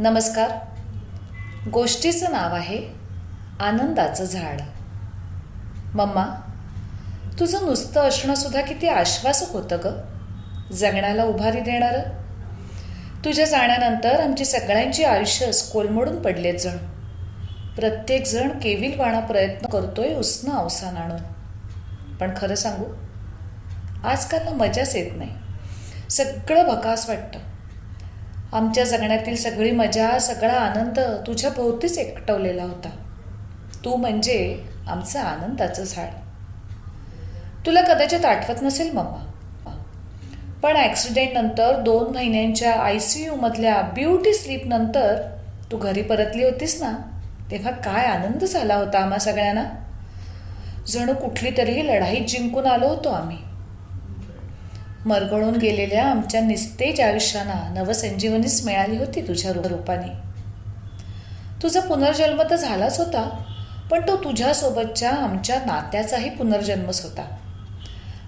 नमस्कार. गोष्टीचं नाव आहे आनंदाचं झाड. मम्मा तुझं नुसतं असणंसुद्धा किती आश्वासक होतं ग. जगण्याला उभारी देणारं. तुझ्या जाण्यानंतर आमची सगळ्यांची आयुष्य कोलमडून पडलेत जण. प्रत्येकजण केविलवाणा प्रयत्न करतोय उसनं अवसान आणून. पण खरं सांगू आजकाल ना मजाच येत नाही. सगळं भकास वाटतं. आमच्या जगण्यातील सगळी मजा सगळा आनंद तुझ्या भोवतीच एकटवलेला होता. तू म्हणजे आमचं आनंदाचं झाड. तुला कदाचित आठवत नसेल मम्मा. पण ॲक्सिडेंट नंतर दोन महिन्यांच्या आय सी यूमधल्या ब्युटी स्लीप नंतर तू घरी परतली होतीस ना? तेव्हा काय आनंद झाला होता आम्हा सगळ्यांना? जणू कुठली तरी लढाई जिंकून आलो होतो आम्ही. मरगळून गेलेल्या आमच्या निस्तेज आयुष्याना नवसंजीवनीच मिळाली होती तुझ्या रूपाने. तुझा पुनर्जन्म तर झालाच होता पण तो तुझ्यासोबतच्या आमच्या नात्याचाही पुनर्जन्मच होता.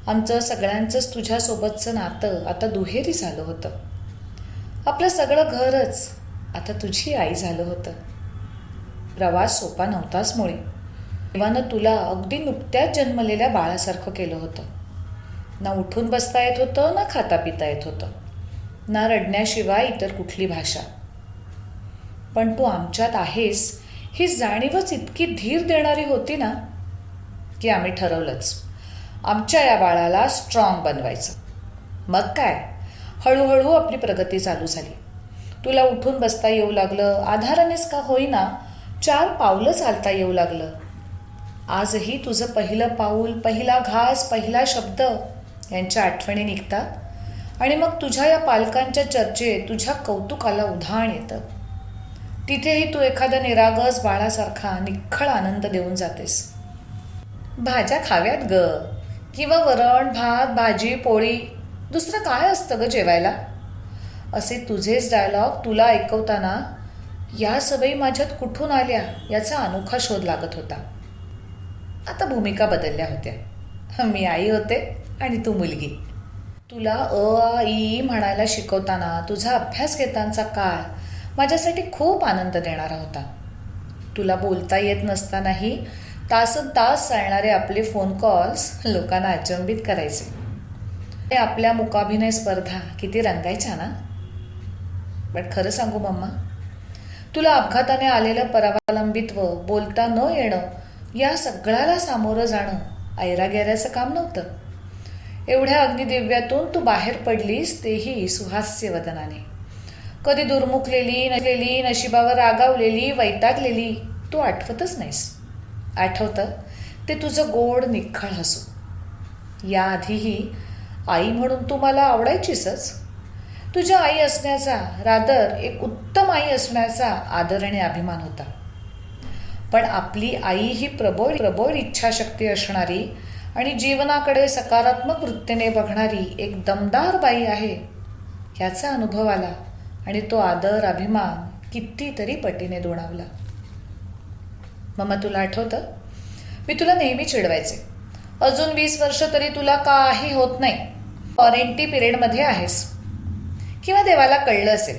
आमचं सगळ्यांचंच तुझ्यासोबतचं नातं आता दुहेरी झालं होतं. आपलं सगळं घरच आता तुझी आई झालं होतं. प्रवास सोपा नव्हताच मुळे. देवानं तुला अगदी नुकत्याच जन्मलेल्या बाळासारखं केलं होतं. ना उठून बसता येत होतं ना खाता पिता येत होतं ना रडण्याशिवाय इतर कुठली भाषा. पण तू आमच्यात आहेस ही जाणीवच इतकी धीर देणारी होती ना की आम्ही ठरवलंच. आमच्या या बाळाला स्ट्रॉंग बनवायचं. मग काय? हळूहळू आपली प्रगती चालू झाली. तुला उठून बसता येऊ लागलं आधारानेच का होईना चार पावलं चालता येऊ लागलं. आजही तुझं पहिलं पाऊल पहिला घास पहिला शब्द यांच्या आठवणी निघतात. आणि मग तुझ्या या पालकांच्या चर्चेत तुझ्या कौतुकाला उधाण येतं. तिथेही तू एखादा निरागस बाळासारखा निखळ आनंद देऊन जातेस. भाज्या खाव्यात ग. किंवा वरण भात भाजी पोळी. दुसरं काय असतं ग जेवायला? असे तुझेच डायलॉग तुला ऐकवताना या सवयी माझ्यात कुठून आल्या याचा अनोखा शोध लागत होता. आता भूमिका बदलल्या होत्या. मी आई होते. आणि तू मुलगी. तुला अ आ ई म्हणायला शिकवताना तुझा अभ्यास घेतांचा काळ माझ्यासाठी खूप आनंद देणारा होता. तुला बोलता येत नसतानाही तासन तास चालणारे आपले फोन कॉल्स लोकांना अचंबित करायचे. ते आपल्या मुकाभिनय स्पर्धा किती रंगायच्या ना? बट खरं सांगू मम्मा तुला अपघाताने आलेलं परावलंबित्व बोलता न येणं या सगळ्याला सामोरं जाणं ऐरागेऱ्याचं काम नव्हतं. एवढ्या अग्निदिव्यातून तू बाहेर पडलीस तेही सुहास्य वदनाने. कधी दुर्मुखलेली नसलेली नशिबावर रागावलेली वैतागलेली तू आठवतच नाहीस. आठवतं ते तुझं गोड निखळ हसू. याआधीही आई म्हणून तू मला आवडायचीसच. तुझ्या आई असण्याचा रादर एक उत्तम आई असण्याचा आदर आणि अभिमान होता. पण आपली आई ही प्रबळ प्रबळ इच्छाशक्ती असणारी आणि जीवनाकडे सकारात्मक वृत्तीने बघणारी एक दमदार बाई आहे. ह्याचा अनुभव आला आणि तो आदर अभिमान कितीतरी पटीने दोणावला. मम्मा तुला आठवतं? मी तुला नेहमी चिडवायचे. अजून वीस वर्ष तरी तुला काही होत नाही. वॉरंटी पिरियडमध्ये आहेस. किंवा देवाला कळलं असेल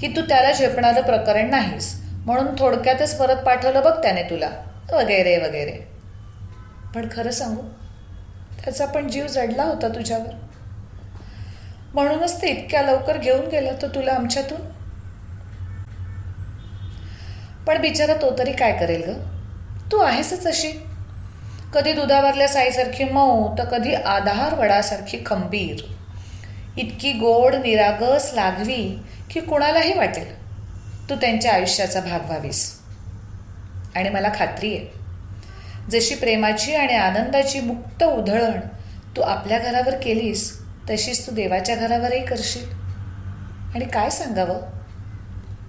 की तू त्याला झेपणारं प्रकरण नाहीस म्हणून थोडक्यातच परत पाठवलं बघ त्याने तुला. वगैरे वगैरे. पण खरं सांगू त्याचा पण जीव जडला होता तुझ्यावर. म्हणूनच ते इतक्या लवकर घेऊन गेला तो तुला आमच्यातून. पण बिचारा तो तरी काय करेल ग? तू आहेसच अशी. कधी दुधावरल्या साईसारखी मऊ तर कधी आधार वडासारखी खंबीर. इतकी गोड निरागस लागवी की कुणालाही वाटेल. तू त्यांच्या आयुष्याचा भाग व्हावीस. आणि मला खात्री आहे जशी प्रेमाची आणि आनंदाची मुक्त उधळण तू आपल्या घरावर केलीस तशीच तू देवाच्या घरावरही करशील. आणि काय सांगावं?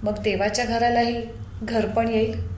मग देवाच्या घरालाही घर पण येईल.